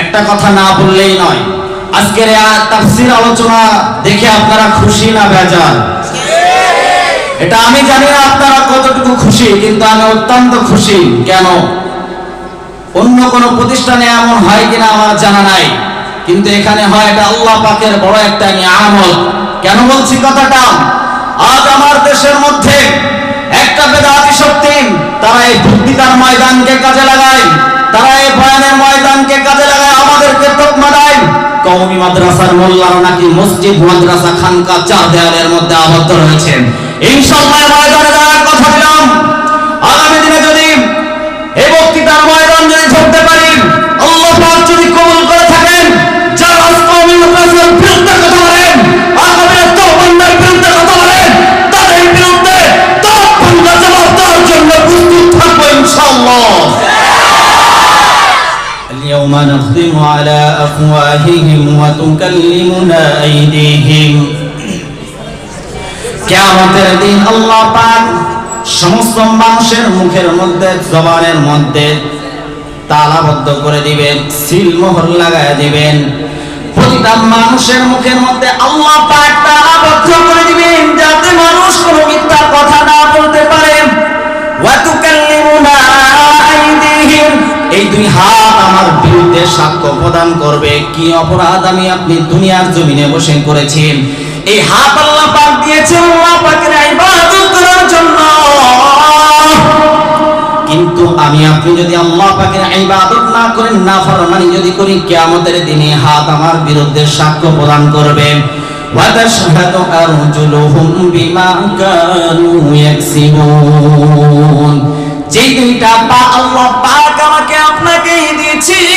একটা কথা না বললেই নয়। আজকের তাফসীর আলোচনা দেখে আপনারা খুশি না বেজার? এটা আমি জানি না আপনারা কতটুকু খুশি, কিন্তু আমি অত্যন্ত খুশি। কেন? অন্য কোন প্রতিষ্ঠানে এমন হয় কিনা আমার জানা নাই। কিন্তু এখানে হয় এটা আল্লাহ পাকের বড় একটা নিয়ামত। কেন বলছি কথাটা? আজ আমার দেশের মধ্যে একটা বেদাতি শক্তি তারা এই বক্তৃতার ময়দানকে কাজে লাগায়, তারা এই বয়ানের ময়দানকে কাজে লাগায় আমাদেরকে তকমা দেয় কওমি মাদ্রাসার মোল্লারা নাকি মসজিদ, মাদ্রাসা, খানকা, চার দেয়ালের মধ্যে আবদ্ধ রয়েছেন। ইনশাআল্লাহ ময়দানে اليوم نختم على أفواههم وتكلمنا أيديهم কেয়ামতের দিন আল্লাহ পাক সমস্ত মানুষের মুখের মধ্যে জবানের মধ্যে তালাবদ্ধ করে দিবেন সিল মোহর লাগায় দিবেন প্রতিটা মানুষের মুখের মধ্যে আল্লাহ পাক তালাবদ্ধ করে দিবেন যাতে মানুষ কোনো মিথ্যা কথা না বলতে পারে ওয়াতুকাল্লিমুনা আইদিহিম এই দুই হাত আমার বিরুদ্ধে সাক্ষ্য প্রদান করবে কি অপরাধ আমি আপনি দুনিয়ার জমিনে বসে করেছেন এই হাত আল্লাহ পাক দিয়েছে আল্লাহ পাকের ইবাদত করার জন্য কিন্তু আমি আপনি যদি আল্লাহ পাকের ইবাদত না করেন না ফরমানি যদি করি কিয়ামতের দিনে হাত আমার বিরুদ্ধে সাক্ষ্য প্রদান করবে وتشهد أرجلهم بما كانوا يكسبون যে দুইটা পা আল্লাহ পাক আমাকে আপনাকে দিয়েছেন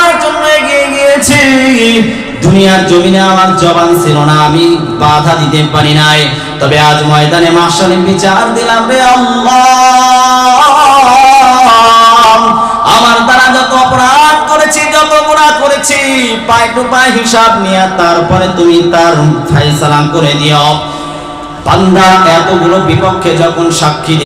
গিয়েছে দুনিয়ার জমিনে আমার জবান ছিল না, আমি বাধা দিতে পারি নাই। তবে আজ ময়দানে মাসালে বিচার দিলাম রে আমার দ্বারা যত অপরাধ করেছি, যত গুণা করেছি পাই টু পাই হিসাব নিয়ে তারপরে তুমি তার ফাইসালাম করে দিও। বান্দা এতগুলো বিপক্ষে যখন সাক্ষী